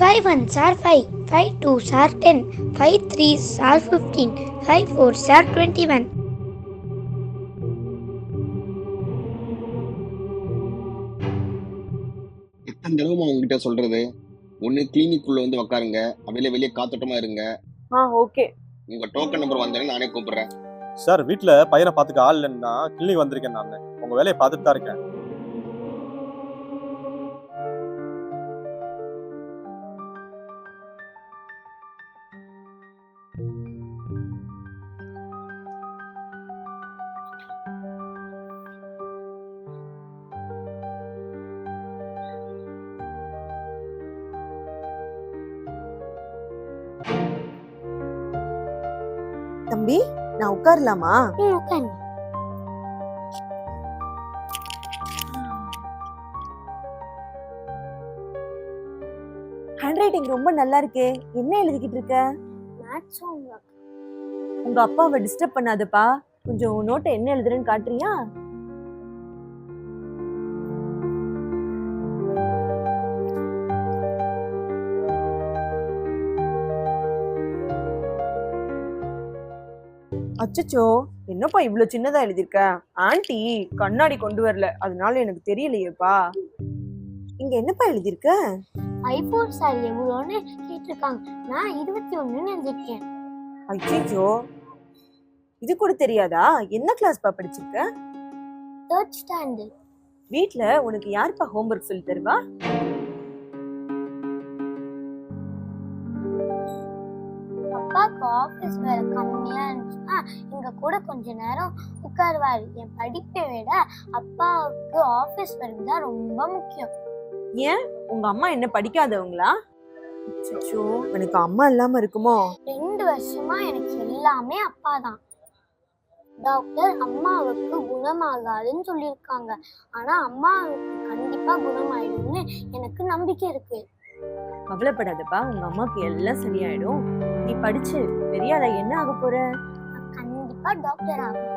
Five ones are five, five twos are ten, five threes are fifteen, five fours are twenty-one. எத்தனை தடவை உங்ககிட்ட சொல்றது? ஒண்ணு clinic உள்ள வந்து உட்காருங்க அப்படியே வெளியே காத்தோட்டமா இருங்க. ஆ ஓகே. உங்க டோக்கன் நம்பர் வந்தோடனே நானே கூப்பிடுறேன். சார் வீட்டில் பையனை பார்த்துக்க ஆள் இல்லைன்னா கிளினிக் வந்திருக்கேன் நான். உங்கள் வேலையை பார்த்துட்டு தான் இருக்கேன். தம்பி நான் உட்காரலாமா? ம், உட்காருங்க. ஹேண்ட் ரைட்டிங் ரொம்ப நல்லா இருக்கே. என்ன எழுதிக்கிட்டு இருக்க. உங்க அப்பாவை டிஸ்டர்ப் பண்ணாதப்பா. கொஞ்சம் நோட்டை என்ன எழுதுறேன்னு காட்டுறியா? அச்சச்சோ என்னப்பா இவ்வளவு சின்னதா எழுதிருக்க ஆன்ட்டி கண்ணாடி கொண்டு வரல. அதனால எனக்கு தெரியலையேப்பா. இங்க என்னப்பா Five fours are எவ்வளோன்னு கேட்டிருக்காங்க. நான் இருபத்தி ஒண்ணுன்னு எழுதிருக்கேன் அச்சச்சோ. இது கூட தெரியாதா? என்ன கிளாஸ்ப்பா படிச்சிருக்க? தேர்ட் ஸ்டாண்டர்ட் வீட்ல உனக்கு யாருப்பா ஹோம்ஒர்க் சொல்லி தருவா? அப்பாவுக்கு ஆஃபீஸ் வேலை கம்மியா எங்க கூட கொஞ்ச நேரம் உட்காருவாரு. என் படிப்பை விட அப்பாவுக்கு ஆஃபீஸ் ஒர்க் தான் ரொம்ப முக்கியம். உங்க அம்மா என்ன படிக்காதவங்களா? அச்சச்சோ எனக்கு அம்மா இல்லாம இருக்குமோ? ரெண்டு வருஷமா எனக்கு எல்லாமே அப்பா தான். டாக்டர் அம்மாவுக்கு குணமாகாதுன்னு சொல்லியிருக்காங்க. ஆனா அம்மாவுக்கு கண்டிப்பா குணமாயிடும்னு எனக்கு நம்பிக்கை இருக்கு. கவலைப்படாதப்பா உங்க அம்மாக்கு எல்லாம் சரியாயிடும். நீ படிச்சு பெரிய ஆளா என்ன ஆக போற? கண்டிப்பா டாக்டர் ஆகும்.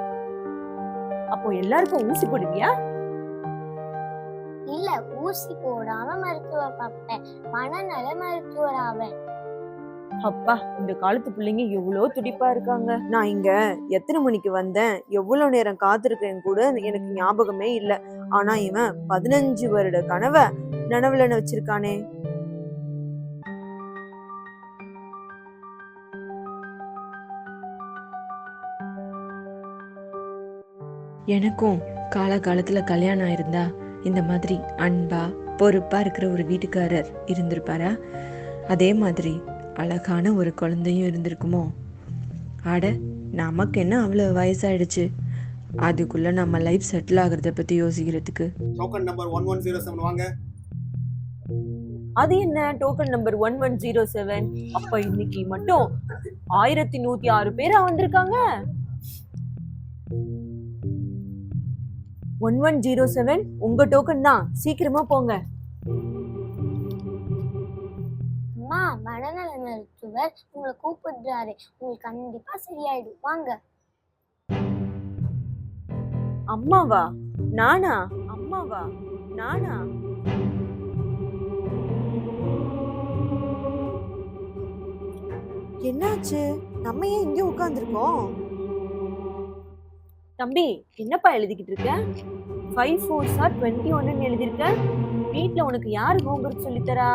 அப்போ எல்லாருக்கும் ஊசி போடுவியா? இல்ல ஊசி போடாம மருத்துவர் பார்ப்பேன். மனநல மருத்துவர் ஆவேன். அப்பா இந்த காலத்து பிள்ளைங்க எவ்வளோ துடிப்பா இருக்காங்க. நான் இங்க எத்தனை மணிக்கு வந்தேன்? எவ்வளவு நேரம் காத்திருக்கேன் கூட எனக்கு ஞாபகமே இல்ல. ஆனா இவன் பதினஞ்சு வருட கனவை நனவுல வச்சிருக்கானே எனக்கும் காலகாலத்துல கல்யாணம் ஆயிருந்தா இந்த மாதிரி அன்பா பொறுப்பா இருக்கிற ஒரு வீட்டுக்காரர் இருந்திருப்பாரா? அதே மாதிரி அழகான ஒரு குழந்தையும் இருந்திருக்குமோ? அட நமக்கு என்ன அவ்வளோ வயசாயிடுச்சு? அதுக்குள்ள நம்ம லைஃப் செட்டில் ஆகுறத பத்தி யோசிக்கிறதுக்கு. Token number one one zero seven வாங்க. அது என்ன? Token number one one zero seven அப்ப இன்னைக்கு மட்டும் ஆயிரத்தி நூத்தி ஆறு பேரா வந்திருக்காங்க. ஒன் ஒன் ஜீரோ செவன் உங்க டோக்கன் தான். சீக்கிரமா போங்க. அம்மா மனநல மருத்துவர் உங்களை கூப்பிடுறாரு. உங்களுக்கு கண்டிப்பா சரியாயிடும். வாங்க. அம்மாவா? நானா? அம்மாவா? நானா? என்னாச்சு? நம்ம ஏன் இங்க உட்கார்ந்துருக்கோம்? தம்பி என்னப்பா எழுதிக்கிட்டு இருக்க? ஃபைவ் ஃபோர் சார் டுவெண்ட்டி ஒன்னு எழுதியிருக்க? வீட்டில் உனக்கு யார் ஹோம்ஒர்க் சொல்லித்தரா?